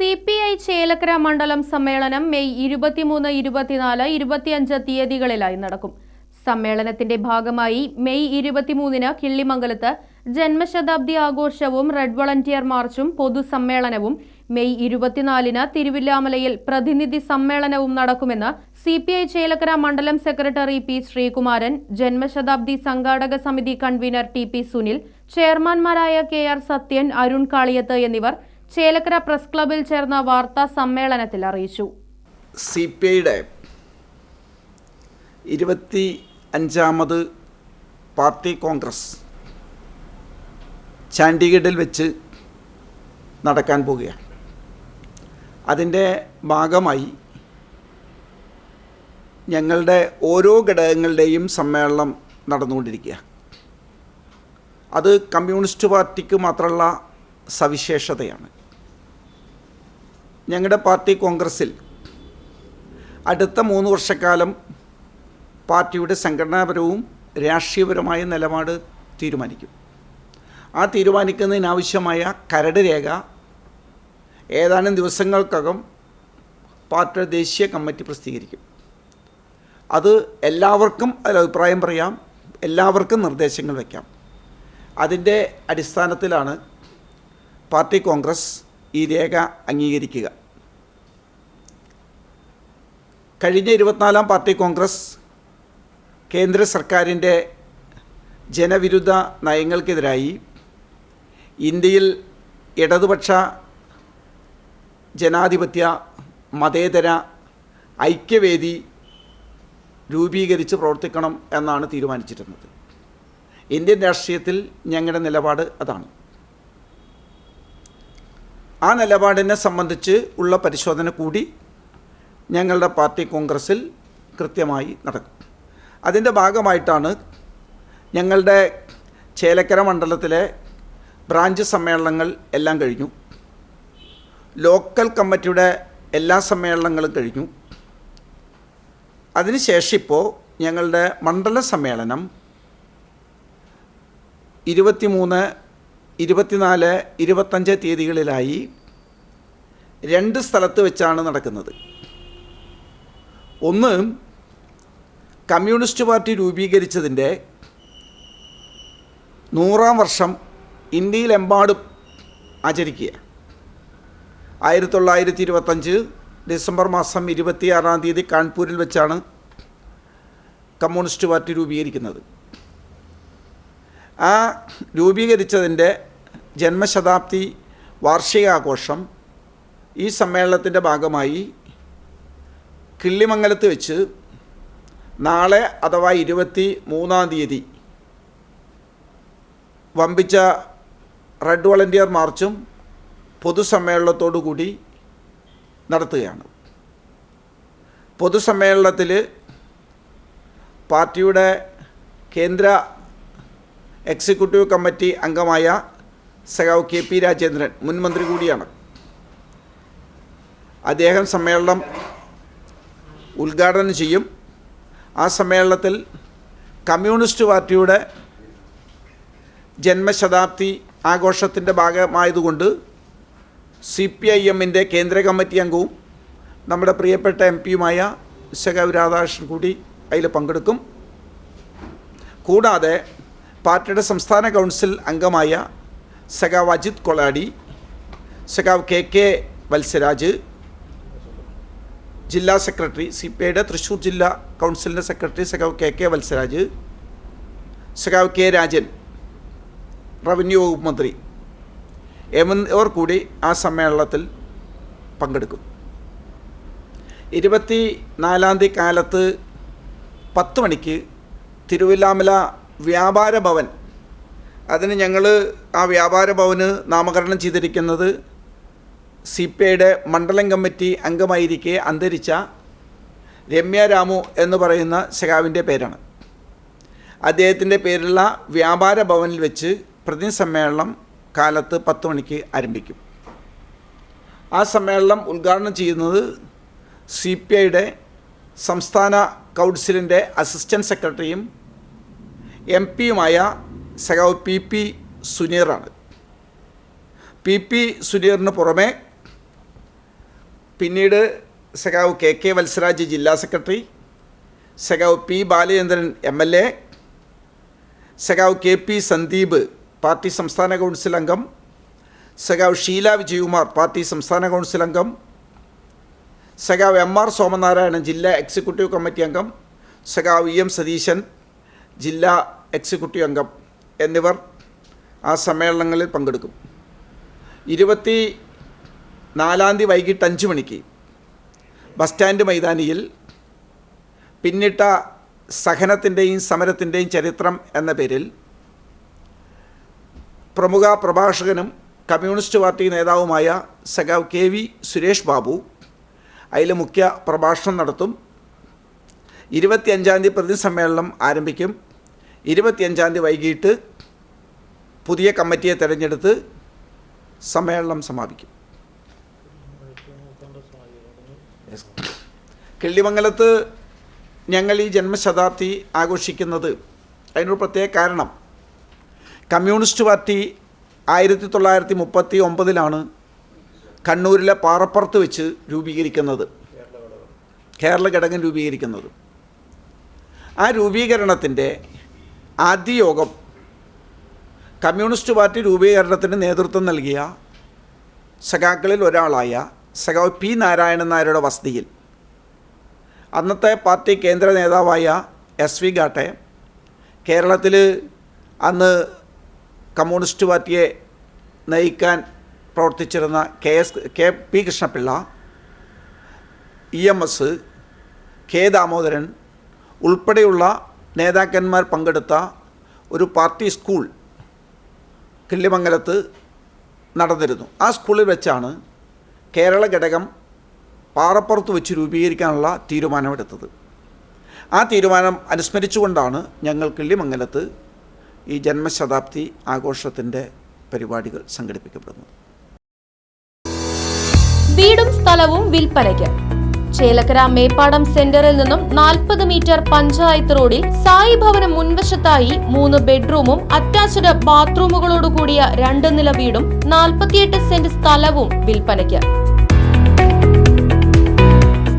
C P I Chelakkara മണ്ഡലം സമ്മേളനം May ഇരുപത്തിമൂന്ന് ഇരുപത്തിനാല് ഇരുപത്തിയഞ്ച് തീയതികളിലായി നടക്കും. സമ്മേളനത്തിന്റെ ഭാഗമായി മെയ് ഇരുപത്തിമൂന്നിന് കിള്ളിമംഗലത്ത് ജന്മശതാബ്ദി ആഘോഷവും റെഡ് വളണ്ടിയർ മാർച്ചും പൊതുസമ്മേളനവും മെയ് ഇരുപത്തിനാലിന് തിരുവില്ലാമലയിൽ പ്രതിനിധി സമ്മേളനവും നടക്കുമെന്ന് സി പി ഐ ചേലക്കര മണ്ഡലം സെക്രട്ടറി പി ശ്രീകുമാരൻ ജന്മശതാബ്ദി സംഘാടക സമിതി കൺവീനർ ടി പി സുനിൽ ചെയർമാൻമാരായ കെ ആർ സത്യൻ അരുൺ കാളിയത്ത് എന്നിവർ ചേലക്കര പ്രസ് ക്ലബിൽ ചേർന്ന വാർത്താ സമ്മേളനത്തിൽ അറിയിച്ചു. സി പി ഐയുടെ ഇരുപത്തി അഞ്ചാമത് പാർട്ടി കോൺഗ്രസ് ചാൻഡിഗഡിൽ വെച്ച് നടക്കാൻ പോവുകയാണ്. അതിന്റെ ഭാഗമായി ഞങ്ങളുടെ ഓരോ ഘടകങ്ങളുടെയും സമ്മേളനം നടന്നുകൊണ്ടിരിക്കുക. അത് കമ്മ്യൂണിസ്റ്റ് പാർട്ടിക്ക് മാത്രമുള്ള സവിശേഷതയാണ്. ഞങ്ങളുടെ പാർട്ടി കോൺഗ്രസ്സിൽ അടുത്ത മൂന്ന് വർഷക്കാലം പാർട്ടിയുടെ സംഘടനാപരവും രാഷ്ട്രീയപരമായ നിലപാട് തീരുമാനിക്കും. ആ തീരുമാനിക്കുന്നതിനാവശ്യമായ കരട് രേഖ ഏതാനും ദിവസങ്ങൾക്കകം പാർട്ടിയുടെ ദേശീയ കമ്മിറ്റി പ്രസിദ്ധീകരിക്കും. അത് എല്ലാവർക്കും അതിൽ അഭിപ്രായം പറയാം എല്ലാവർക്കും നിർദ്ദേശങ്ങൾ വയ്ക്കാം അതിന്റെ അടിസ്ഥാനത്തിലാണ് പാർട്ടി കോൺഗ്രസ് ഈ രേഖ അംഗീകരിക്കുക. കഴിഞ്ഞ ഇരുപത്തിനാലാം പാർട്ടി കോൺഗ്രസ് കേന്ദ്ര സർക്കാരിന്റെ ജനവിരുദ്ധ നയങ്ങൾക്കെതിരായി ഇന്ത്യയിൽ ഇടതുപക്ഷ ജനാധിപത്യ മതേതര ഐക്യവേദി രൂപീകരിച്ച് പ്രവർത്തിക്കണം എന്നാണ് തീരുമാനിച്ചിരുന്നത്. ഇന്ത്യൻ രാഷ്ട്രീയത്തിൽ ഞങ്ങളുടെ നിലപാട് അതാണ്. ആ നിലപാടിനെ സംബന്ധിച്ച് ഉള്ള പരിശോധന കൂടി ഞങ്ങളുടെ പാർട്ടി കോൺഗ്രസ്സിൽ കൃത്യമായി നടക്കും. അതിന്റെ ഭാഗമായിട്ടാണ് ഞങ്ങളുടെ ചേലക്കര മണ്ഡലത്തിലെ ബ്രാഞ്ച് സമ്മേളനങ്ങൾ എല്ലാം കഴിഞ്ഞു. ലോക്കൽ കമ്മിറ്റിയുടെ എല്ലാ സമ്മേളനങ്ങളും കഴിഞ്ഞു. അതിനുശേഷം ഇപ്പോൾ ഞങ്ങളുടെ മണ്ഡല സമ്മേളനം ഇരുപത്തിമൂന്ന് ഇരുപത്തിനാല് ഇരുപത്തഞ്ച് തീയതികളിലായി രണ്ട് സ്ഥലത്ത് വെച്ചാണ് നടക്കുന്നത്. ഒന്ന് കമ്മ്യൂണിസ്റ്റ് പാർട്ടി രൂപീകരിച്ചതിന്റെ നൂറാം വർഷം ഇന്ത്യയിലെമ്പാടും ആചരിക്കുക. ആയിരത്തി തൊള്ളായിരത്തി ഇരുപത്തഞ്ച് ഡിസംബർ മാസം ഇരുപത്തിയാറാം തീയതി കാൺപൂരിൽ വെച്ചാണ് കമ്മ്യൂണിസ്റ്റ് പാർട്ടി രൂപീകരിക്കുന്നത്. ആ രൂപീകരിച്ചതിന്റെ ജന്മശതാബ്ദി വാർഷികാഘോഷം ഈ സമ്മേളനത്തിന്റെ ഭാഗമായി കിള്ളിമംഗലത്ത് വെച്ച് നാളെ അഥവാ ഇരുപത്തി മൂന്നാം തീയതി വമ്പിച്ച റെഡ് വളണ്ടിയർ മാർച്ചും പൊതുസമ്മേളനത്തോടു കൂടി നടത്തുകയാണ്. പൊതുസമ്മേളനത്തിൽ പാർട്ടിയുടെ കേന്ദ്ര എക്സിക്യൂട്ടീവ് കമ്മിറ്റി അംഗമായ സഖാവ് കെ പി രാജേന്ദ്രൻ മുൻമന്ത്രി കൂടിയാണ്. അദ്ദേഹം സമ്മേളനം ഉദ്ഘാടനം ചെയ്യും. ആ സമ്മേളനത്തിൽ കമ്മ്യൂണിസ്റ്റ് പാർട്ടിയുടെ ജന്മശതാബ്ദി ആഘോഷത്തിന്റെ ഭാഗമായതുകൊണ്ട് സി പി ഐ എമ്മിന്റെ കേന്ദ്ര കമ്മിറ്റി അംഗവും നമ്മുടെ പ്രിയപ്പെട്ട എം പിയുമായ സഖാവ് രാധാകൃഷ്ണൻ കൂടി അതിൽ പങ്കെടുക്കും. കൂടാതെ പാർട്ടിയുടെ സംസ്ഥാന കൗൺസിൽ അംഗമായ സഖാവ് അജിത് കൊളാടി സഖാവ് കെ കെ വത്സരാജ് ജില്ലാ സെക്രട്ടറി സി പി ഐയുടെ തൃശ്ശൂർ ജില്ലാ കൗൺസിലിന്റെ സെക്രട്ടറി സഖാവ് കെ കെ വത്സരാജ് സഖാവ് കെ രാജൻ റവന്യൂ വകുപ്പ് മന്ത്രി എന്നിവർ കൂടി ആ സമ്മേളനത്തിൽ പങ്കെടുക്കും. ഇരുപത്തി നാലാം തീയതി കാലത്ത് പത്ത് മണിക്ക് തിരുവില്ലാമല വ്യാപാര ഭവൻ അതിന് ഞങ്ങൾ ആ വ്യാപാര ഭവന് നാമകരണം ചെയ്തിരിക്കുന്നത് സി പി ഐയുടെ മണ്ഡലം കമ്മിറ്റി അംഗമായിരിക്കെ അന്തരിച്ച രമ്യ രാമു എന്ന് പറയുന്ന സഖാവിന്റെ പേരാണ്. അദ്ദേഹത്തിന്റെ പേരിലുള്ള വ്യാപാര ഭവനിൽ വെച്ച് പ്രതിനിധി സമ്മേളനം കാലത്ത് പത്ത് മണിക്ക് ആരംഭിക്കും. ആ സമ്മേളനം ഉദ്ഘാടനം ചെയ്യുന്നത് സി പി ഐയുടെ സംസ്ഥാന കൗൺസിലിന്റെ അസിസ്റ്റന്റ് സെക്രട്ടറിയും എം പിയുമായ സഖാവ് പി പി സുനീറാണ്. പി പി സുനീറിന് പുറമെ പിന്നീട് സഖാവ് കെ കെ വത്സരാജ് ജില്ലാ സെക്രട്ടറി സഖാവ് P Balachandran M L A സഖാവ് കെ പി സന്ദീപ് പാർട്ടി സംസ്ഥാന കൗൺസിൽ അംഗം സഖാവ് ഷീല വിജയകുമാർ പാർട്ടി സംസ്ഥാന കൗൺസിൽ അംഗം സഖാവ് എം ആർ സോമനാരായണൻ ജില്ലാ എക്സിക്യൂട്ടീവ് കമ്മിറ്റി അംഗം സഖാവ് ഇ എം സതീശൻ ജില്ലാ എക്സിക്യൂട്ടീവ് അംഗം എന്നിവർ ആ സമ്മേളനങ്ങളിൽ പങ്കെടുക്കും. ഇരുപത്തി നാലാം തീയതി വൈകിട്ട് അഞ്ച് മണിക്ക് ബസ് സ്റ്റാൻഡ് മൈതാനിയിൽ പിന്നിട്ട സഹനത്തിന്റെയും സമരത്തിന്റെയും ചരിത്രം എന്ന പേരിൽ പ്രമുഖ പ്രഭാഷകനും കമ്മ്യൂണിസ്റ്റ് പാർട്ടി നേതാവുമായ സഖാവ് കെ വി സുരേഷ് ബാബു അതിൽ മുഖ്യ പ്രഭാഷണം നടത്തും ഇരുപത്തിയഞ്ചാം തീയതി പ്രതിനിധി സമ്മേളനം ആരംഭിക്കും ഇരുപത്തിയഞ്ചാം തീയതി വൈകിട്ട് പുതിയ കമ്മിറ്റിയെ തിരഞ്ഞെടുത്ത് സമ്മേളനം സമാപിക്കും. കിള്ളിമംഗലത്ത് ഞങ്ങൾ ഈ ജന്മശതാബ്ദി ആഘോഷിക്കുന്നത് അതിനൊരു പ്രത്യേക കാരണം. കമ്മ്യൂണിസ്റ്റ് പാർട്ടി ആയിരത്തി തൊള്ളായിരത്തി മുപ്പത്തി ഒമ്പതിലാണ് കണ്ണൂരിലെ പാറപ്പുറത്ത് വെച്ച് രൂപീകരിക്കുന്നത്. കേരള ഘടകം രൂപീകരിക്കുന്നത്. ആ രൂപീകരണത്തിന്റെ ആദ്യ യോഗം കമ്മ്യൂണിസ്റ്റ് പാർട്ടി രൂപീകരണത്തിന് നേതൃത്വം നൽകിയ സഖാക്കളിൽ ഒരാളായ സഖാവ് പി നാരായണൻ നായരുടെ വസതിയിൽ. അന്നത്തെ പാർട്ടി കേന്ദ്ര നേതാവായ എസ് വി ഗാട്ടെ കേരളത്തിൽ അന്ന് കമ്മ്യൂണിസ്റ്റ് പാർട്ടിയെ നയിക്കാൻ പ്രവർത്തിച്ചിരുന്ന K S K P Krishna Pillai E M S K Damodaran ഉൾപ്പെടെയുള്ള നേതാക്കന്മാർ പങ്കെടുത്ത ഒരു പാർട്ടി സ്കൂൾ കിള്ളിമംഗലത്ത് നടന്നിരുന്നു. ആ സ്കൂളിൽ വെച്ചാണ് കേരള ഘടകം പാറപ്പുറത്ത് വെച്ച് രൂപീകരിക്കാനുള്ള തീരുമാനമെടുത്തത്. ആ തീരുമാനം അനുസ്മരിച്ചുകൊണ്ടാണ് ഞങ്ങൾ കിള്ളിമംഗലത്ത് ഈ ജന്മശതാബ്ദി ആഘോഷത്തിന്റെ പരിപാടികൾ സംഘടിപ്പിക്കപ്പെടുന്നത്. വീടും സ്ഥലവും വിൽപ്പനയ്ക്ക്. ചേലക്കര മേപ്പാടം സെന്ററിൽ നിന്നും നാൽപ്പത് മീറ്റർ പഞ്ചായത്ത് റോഡിൽ സായി ഭവനം മുൻവശത്തായി മൂന്ന് ബെഡ്റൂമും അറ്റാച്ച്ഡ് ബാത്റൂമുകളോടുകൂടിയ രണ്ട് നില വീടും നാൽപ്പത്തിയെട്ട് സെന്റ് സ്ഥലവും വിൽപ്പനയ്ക്ക്.